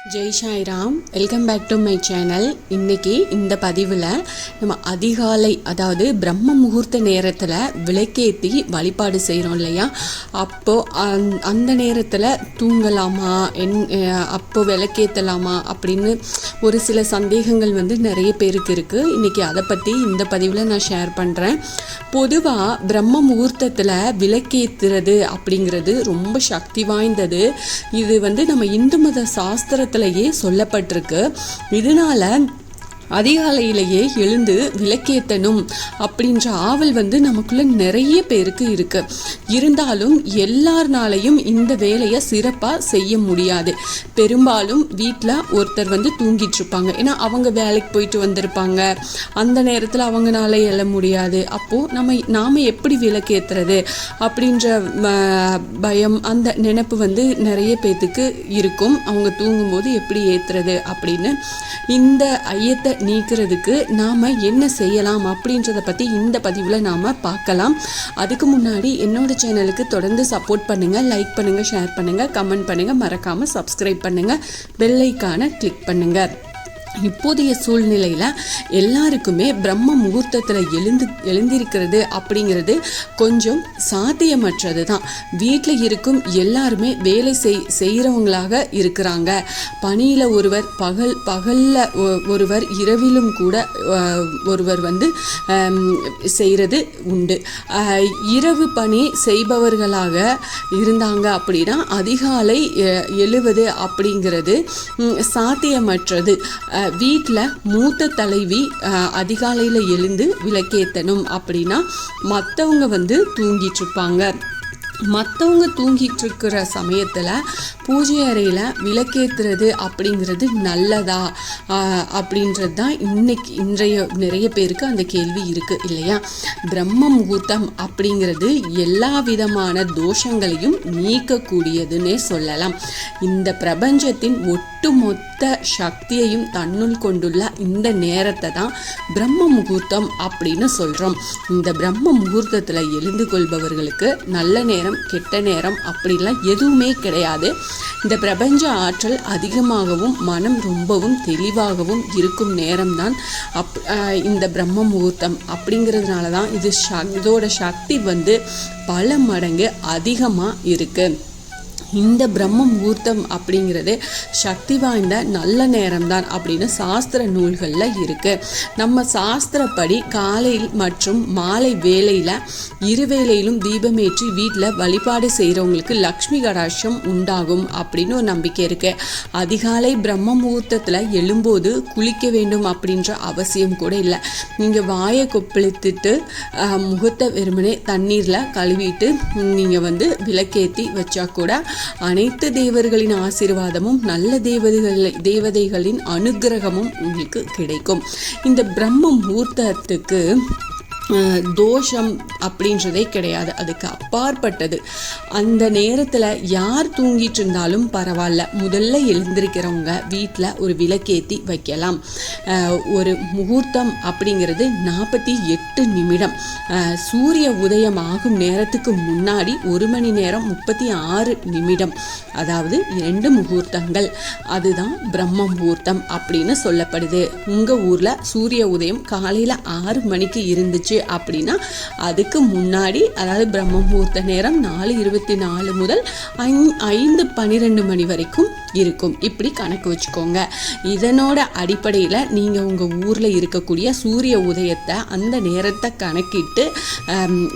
Jai Sairam welcome back to my channel இன்னைக்கு இந்த பதிவில் நம்ம அதிகாலை அதாவது பிரம்ம முகூர்த்த நேரத்தில் விளக்கேற்றி வழிபாடு செய்கிறோம் இல்லையா? அப்போது அந் அந்த நேரத்தில் தூங்கலாமா? என் அப்போது அப்போ விளக்கேற்றலாமா அப்படின்னு ஒரு சில சந்தேகங்கள் வந்து நிறைய பேருக்கு இருக்குது இன்றைக்கி அதை பற்றி இந்த பதிவில் நான் ஷேர் பண்ணுறேன் பொதுவாக பிரம்ம முகூர்த்தத்தில் விளக்கேற்றுறது அப்படிங்கிறது ரொம்ப சக்தி வாய்ந்தது. இது வந்து நம்ம இந்து மத சாஸ்திர சாஸ்திரத்திலேயே சொல்லப்பட்டிருக்கு. இதனால அதிகாலையிலேயே எழுந்து விளக்கேற்றணும் அப்படின்ற ஆவல் வந்து நமக்குள்ள நிறைய பேருக்கு இருக்கு. இருந்தாலும் எல்லார்னாலையும் இந்த வேலையை சிறப்பாக செய்ய முடியாது. பெரும்பாலும் வீட்டில் ஒருத்தர் வந்து தூங்கிட்டு இருப்பாங்க ஏன்னா அவங்க வேலைக்கு போயிட்டு வந்திருப்பாங்க. அந்த நேரத்தில் அவங்களால எழ முடியாது. அப்போது நம்ம நாம் எப்படி விளக்கேற்றுறது அப்படின்ற பயம் அந்த நினைப்பு வந்து நிறைய பேர்த்துக்கு இருக்கும். அவங்க தூங்கும்போது எப்படி ஏற்றுறது அப்படின்னு இந்த ஐயத்தை நீக்கிறதுக்கு நாம் என்ன செய்யலாம் அப்படின்றத பற்றி இந்த பதிவில் நாம் பார்க்கலாம். அதுக்கு முன்னாடி என்னோட சேனலுக்கு தொடர்ந்து சப்போர்ட் பண்ணுங்கள் லைக் பண்ணுங்கள் ஷேர் பண்ணுங்கள் கமெண்ட் பண்ணுங்கள் மறக்காமல் சப்ஸ்கிரைப் பண்ணுங்கள் பெல்லைக்கான கிளிக் பண்ணுங்கள் இப்போதைய சூழ்நிலையில் எல்லாருக்குமே பிரம்ம முகூர்த்தத்தில் எழுந்து எழுந்திருக்கிறது அப்படிங்கிறது கொஞ்சம் சாத்தியமற்றது தான் வீட்டில் இருக்கும் எல்லாருமே வேலை செய் செய்கிறவங்களாக இருக்கிறாங்க. பணியில் ஒருவர் பகல் பகலில் ஒருவர் இரவிலும் கூட ஒருவர் வந்து செய்கிறது உண்டு. இரவு பணி செய்பவர்களாக இருந்தாங்க அப்படின்னா அதிகாலை எழுவது அப்படிங்கிறது சாத்தியமற்றது. வீட்டில் மூத்த தலைவி அதிகாலையில் எழுந்து விளக்கேற்றணும் அப்படின்னா மற்றவங்க வந்து தூங்கிட்டு இருப்பாங்க. மற்றவங்க தூங்கிட்டு இருக்கிற சமயத்தில் பூஜை அறையில் விளக்கேற்றுறது அப்படிங்கிறது நல்லதா? அப்படின்றது தான் இன்னைக்கு இன்றைய நிறைய பேருக்கு அந்த கேள்வி இருக்குது இல்லையா? பிரம்ம முகூர்த்தம் அப்படிங்கிறது எல்லா விதமான தோஷங்களையும் நீக்கக்கூடியதுன்னே சொல்லலாம். இந்த பிரபஞ்சத்தின் ஒட்டுமொத்த சக்தியையும் தன்னுள் கொண்டுள்ள இந்த நேரத்தை தான் பிரம்ம முகூர்த்தம் அப்படின்னு சொல்கிறோம் இந்த பிரம்ம முகூர்த்தத்தில் எழுந்து கொள்பவர்களுக்கு நல்ல நேரம் கெட்ட நேரம் அப்படிலாம் எதுவுமே கிடையாது. இந்த பிரபஞ்ச ஆற்றல் அதிகமாகவும் மனம் ரொம்பவும் தெளிவாகவும் இருக்கும் நேரம்தான். அப் இந்த பிரம்ம முகூர்த்தம் அப்படிங்கிறதுனால தான் இது ச இதோட சக்தி வந்து பல மடங்கு அதிகமாக இருக்குது இந்த பிரம்ம முகூர்த்தம் அப்படிங்கிறது சக்தி வாய்ந்த நல்ல நேரம்தான் அப்படின்னு சாஸ்திர நூல்களில் இருக்கு. நம்ம சாஸ்திரப்படி காலையில் மற்றும் மாலை வேளையில் இருவேளையிலும் தீபமேற்றி வீட்டில் வழிபாடு செய்கிறவங்களுக்கு லக்ஷ்மி கடாட்சம் உண்டாகும் அப்படின்னு ஒரு நம்பிக்கை இருக்கு. அதிகாலை பிரம்ம முகூர்த்தத்தில் எழும்போது குளிக்க வேண்டும் அப்படின்ற அவசியம் கூட இல்லை. நீங்கள் வாயை கொப்பளித்துட்டு முகூர்த்த வெறுமனே தண்ணீரில் கழுவிட்டு நீங்கள் வந்து விளக்கேற்றி வச்சா கூட அனைத்து தேவர்களின் ஆசீர்வாதமும் நல்ல தேவதைகள் தேவதைகளின் அனுக்கிரகமும் உங்களுக்கு கிடைக்கும். இந்த பிரம்ம முகூர்த்தத்துக்கு தோஷம் அப்படின்றதே கிடையாது. அதுக்கு அப்பாற்பட்டது. அந்த நேரத்தில் யார் தூங்கிட்டு இருந்தாலும் பரவாயில்ல. முதல்ல எழுந்திருக்கிறவங்க வீட்டில் ஒரு விளக்கேற்றி வைக்கலாம். ஒரு முகூர்த்தம் அப்படிங்கிறது நாற்பத்தி எட்டு நிமிடம். சூரிய உதயம் ஆகும் நேரத்துக்கு முன்னாடி ஒரு மணி நேரம் முப்பத்தி ஆறு நிமிடம். அதாவது இரண்டு முகூர்த்தங்கள். அதுதான் பிரம்ம முகூர்த்தம் அப்படின்னு சொல்லப்படுது. உங்கள் ஊரில் சூரிய உதயம் காலையில் ஆறு மணிக்கு இருந்துச்சு அப்படின்னா அதுக்கு முன்னாடி அதாவது பிரம்ம முகூர்த்த நேரம் நாலு இருபத்தி நாலு முதல் ஐந்து பன்னிரெண்டு மணி வரைக்கும் இருக்கும். இப்படி கணக்கு வச்சுக்கோங்க. இதனோட அடிப்படையில் நீங்கள் உங்கள் ஊரில் இருக்கக்கூடிய சூரிய உதயத்தை அந்த நேரத்தை கணக்கிட்டு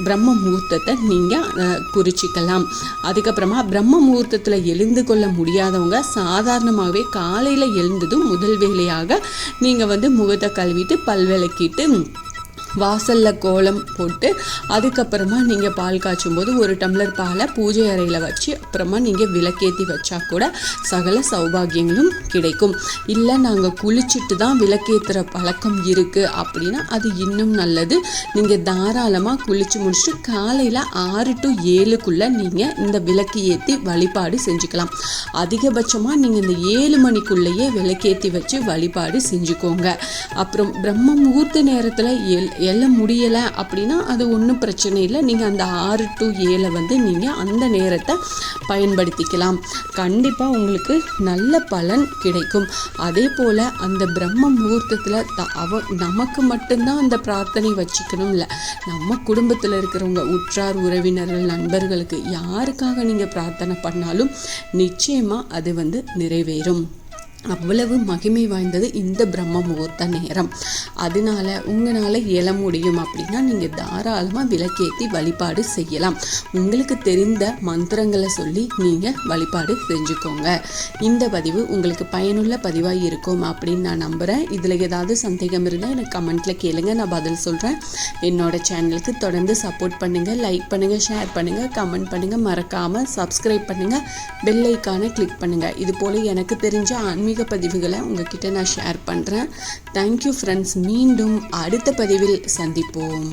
பிரம்ம முகூர்த்தத்தை நீங்கள் குறிச்சிக்கலாம். அதுக்கப்புறமா பிரம்ம முகூர்த்தத்தில் எழுந்து கொள்ள முடியாதவங்க சாதாரணமாகவே காலையில் எழுந்ததும் முதல் வேலையாக நீங்கள் வந்து முகத்தை கழுவிட்டு பல் விளக்கிட்டு வாசலில் கோலம் போட்டு அதுக்கப்புறமா நீங்கள் பால் காய்ச்சும் போது ஒரு டம்ளர் பாலை பூஜை அறையில் வச்சு அப்புறமா நீங்கள் விளக்கேற்றி வச்சா கூட சகல சௌபாகியங்களும் கிடைக்கும். இல்லை நாங்கள் குளிச்சுட்டு தான் விளக்கேற்றுற பழக்கம் இருக்குது அப்படின்னா அது இன்னும் நல்லது. நீங்கள் தாராளமாக குளிச்சு முடிச்சுட்டு காலையில் ஆறு டு ஏழுக்குள்ளே நீங்கள் இந்த விளக்கு ஏற்றி வழிபாடு செஞ்சுக்கலாம். அதிகபட்சமாக நீங்கள் இந்த ஏழு மணிக்குள்ளேயே விளக்கேற்றி வச்சு வழிபாடு செஞ்சுக்கோங்க. அப்புறம் பிரம்ம முகூர்த்த நேரத்தில் எல் எல்லாம் முடியலை அப்படின்னா அது ஒன்றும் பிரச்சனை இல்லை. நீங்கள் அந்த ஆறு டு ஏழை வந்து நீங்கள் அந்த நேரத்தை பயன்படுத்திக்கலாம். கண்டிப்பாக உங்களுக்கு நல்ல பலன் கிடைக்கும். அதே போல் அந்த பிரம்ம முகூர்த்தத்தில் த அவ நமக்கு மட்டும்தான் அந்த பிரார்த்தனை வச்சுக்கணும் இல்லை நம்ம குடும்பத்தில் இருக்கிறவங்க உற்றார் உறவினர்கள் நண்பர்களுக்கு யாருக்காக நீங்கள் பிரார்த்தனை பண்ணாலும் நிச்சயமாக அது வந்து நிறைவேறும். அவ்வளவு மகிமை வாய்ந்தது இந்த பிரம்ம முகூர்த்த நேரம். அதனால உங்களால் இயல முடியும் அப்படின்னா நீங்கள் தாராளமாக விளக்கேற்றி வழிபாடு செய்யலாம். உங்களுக்கு தெரிந்த மந்திரங்களை சொல்லி நீங்கள் வழிபாடு செஞ்சுக்கோங்க. இந்த பதிவு உங்களுக்கு பயனுள்ள பதிவாக இருக்கும் அப்படின்னு நான் நம்புகிறேன் இதில் ஏதாவது சந்தேகம் இருந்தால் எனக்கு கமெண்ட்டில் கேளுங்க. நான் பதில் சொல்கிறேன் என்னோட சேனலுக்கு தொடர்ந்து சப்போர்ட் பண்ணுங்கள் லைக் பண்ணுங்கள் ஷேர் பண்ணுங்கள் கமெண்ட் பண்ணுங்கள் மறக்காமல் சப்ஸ்கிரைப் பண்ணுங்கள் பெல் ஐக்கானை கிளிக் பண்ணுங்கள் இது போல் எனக்கு தெரிஞ்ச ஆன்மீக பதிவுகளை உங்ககிட்ட நான் ஷேர் பண்ணுறேன் தேங்க்யூ ஃப்ரெண்ட்ஸ் மீண்டும் அடுத்த பதிவில் சந்திப்போம்.